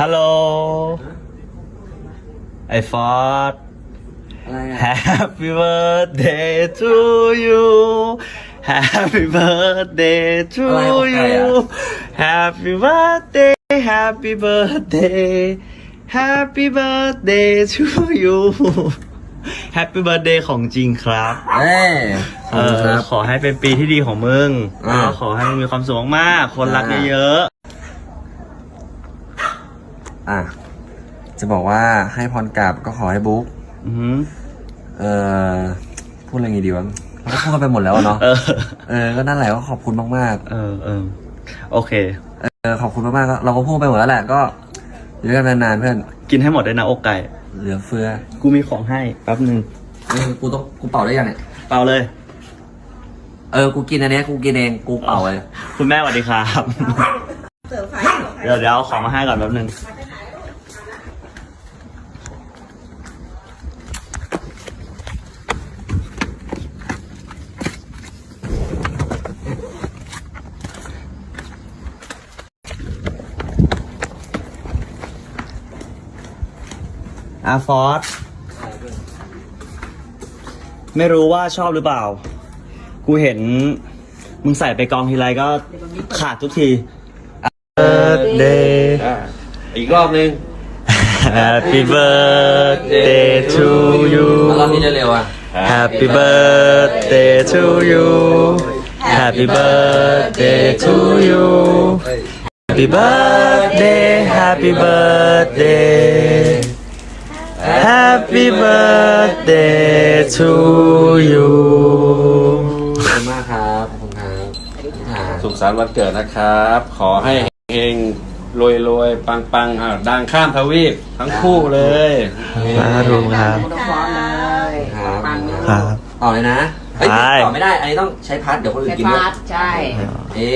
ฮัลโหล ไอฟอร์ดอะไรอะ Happy birthday to you Happy birthday to อะไรของใคร you อะ Happy birthday Happy birthday Happy birthday to you Happy birthday ของจริงครับ เอ้ยขเออบคุณอครับ ขอให้เป็นปีที่ดีของมึงอ่าแล้วขอให้มึงมีความสุขมากๆคนรักอ่า เยอะ อะ จะบอกว่าให้พรกลับก็ขอให้บุ๊กๆอือหือ เอ่อพูดอะไรงี้ดีวะเราก็พูดกันไปหมดแล้วอะเนาะเออ เออก็นั่นแหละก็ขอบคุณมากเออเออโอเค ๆเออขอบคุณมากๆก็เราก็พูดไปหมดแล้วแหละก็อยู่ด้วยกันนานๆเพื่อนกินให้หมดด้วยนะอกไก่ เหลือเฟือกูมีของให้แป๊บหนึ่งเออกูต้องกูเป่าได้ยังเนี่ยเปล่าเลย เออกูกินอันเนี้ยกูกินเองกูเป่าเลยคุณแม่สวัสดีครับเสิร์ฟไฟเดี๋ยวเดี๋ยวเอาของมาให้ก่อนแป๊บหนึง อาฟอสไม่รู้ว่าชอบหรือเปล่า กูเห็น มึงใส่ไปกองทีไรก็ขาดทุกที birthday อีกรอบนึง Happy birthday to you แล้วรอบนี้เร็วๆอะ Happy birthday to you Happy birthday to you Happy birthday Happy birthday Happy birthday to you ขอบคุณมากครับขอบคุณครับอ่าสุขสันต์วันเกิดนะครับ ขอให้เฮงรวยรวยปังปังอะดังข้ามทวีปทั้งคู่เลย สาธุครับ ต้องร้อนเลยครับปังครับต่อเลยนะเอ้ยไป ต่อไม่ได้ อันนี้ต้องใช้พัดเดี๋ยวคนอื่นใช้กินด้วยพาร์ทใช่ เอ๊